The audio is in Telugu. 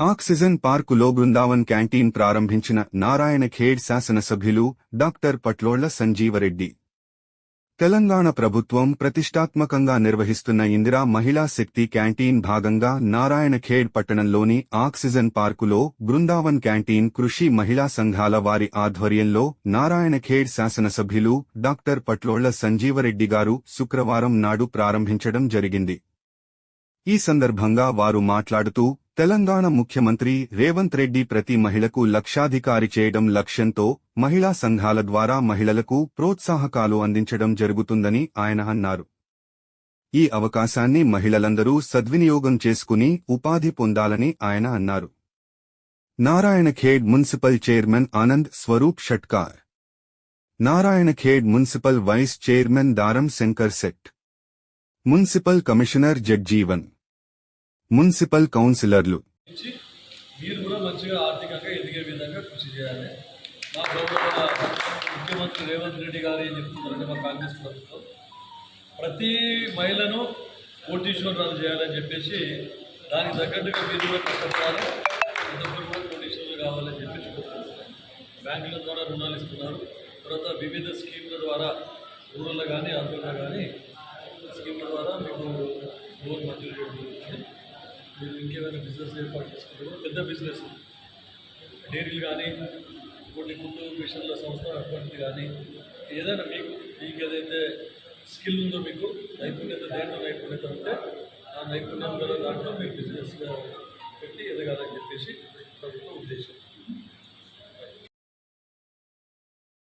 ఆక్సిజన్ పార్కులో బృందావన్ క్యాంటీన్ ప్రారంభించిన నారాయణ ఖేడ్ శాసనసభ్యులు డాక్టర్ పట్లోళ్ళ సంజీవరెడ్డి. తెలంగాణ ప్రభుత్వం ప్రతిష్టాత్మకంగా నిర్వహిస్తున్న ఇందిరా మహిళా శక్తి క్యాంటీన్ భాగంగా నారాయణ ఖేడ్ పట్టణంలోని ఆక్సిజన్ పార్కులో బృందావన్ క్యాంటీన్ కృషి మహిళా సంఘాల వారి ఆధ్వర్యంలో నారాయణ ఖేడ్ శాసనసభ్యులు డాక్టర్ పట్లోళ్ళ సంజీవరెడ్డి గారు శుక్రవారం నాడు ప్రారంభించడం జరిగింది. ఈ సందర్భంగా వారు మాట్లాడుతూ తెలంగాణ ముఖ్యమంత్రి రేవంత్ రెడ్డి ప్రతి మహిళకు లక్షాధికారి చేయడం లక్ష్యంతో మహిళా సంఘాల ద్వారా మహిళలకు ప్రోత్సాహకాలు అందించడం జరుగుతుందని ఆయన అన్నారు. ఈ అవకాశాన్ని మహిళలందరూ సద్వినియోగం చేసుకుని ఉపాధి పొందాలని ఆయన అన్నారు. Narayankhed municipal chairman Anand Swaroop Shetkar. Narayankhed municipal vice chairman Daram Shankar set municipal commissioner Jagjivan municipal కౌన్సిలర్లు. మీరు కూడా మంచిగా ఆర్థికంగా ఎదిగే విధంగా కృషి చేయాలి. మా గౌరవ ముఖ్యమంత్రి రేవంత్ రెడ్డి గారు ఏం చెప్తున్నారంటే మా కాంగ్రెస్ ప్రభుత్వం ప్రతి మహిళను కోటీశ్వరాలు చేయాలని చెప్పేసి దానికి తగ్గట్టుగా మీరు కూడా కష్టపడాలి కూడా కోటీశ్వరులు కావాలని చెప్పేసి బ్యాంకుల ద్వారా రుణాలు ఇస్తున్నారు. తర్వాత వివిధ స్కీముల ద్వారా ఊళ్ళో కానీ అర్బన్లో కానీ ఏదైనా బిజినెస్ ఏర్పాటు చేసుకుంటారో పెద్ద బిజినెస్ డైరీలు కానీ కొన్ని కుట్టు మిషన్ల సంస్థ అటువంటిది కానీ ఏదైనా మీకు మీకు ఏదైతే స్కిల్ ఉందో మీకు నైపుణ్యత దేంట్లో నైపుణ్యత ఉంటే ఆ నైపుణ్యం గల దాంట్లో మీరు బిజినెస్గా పెట్టి ఎదగాలని చెప్పేసి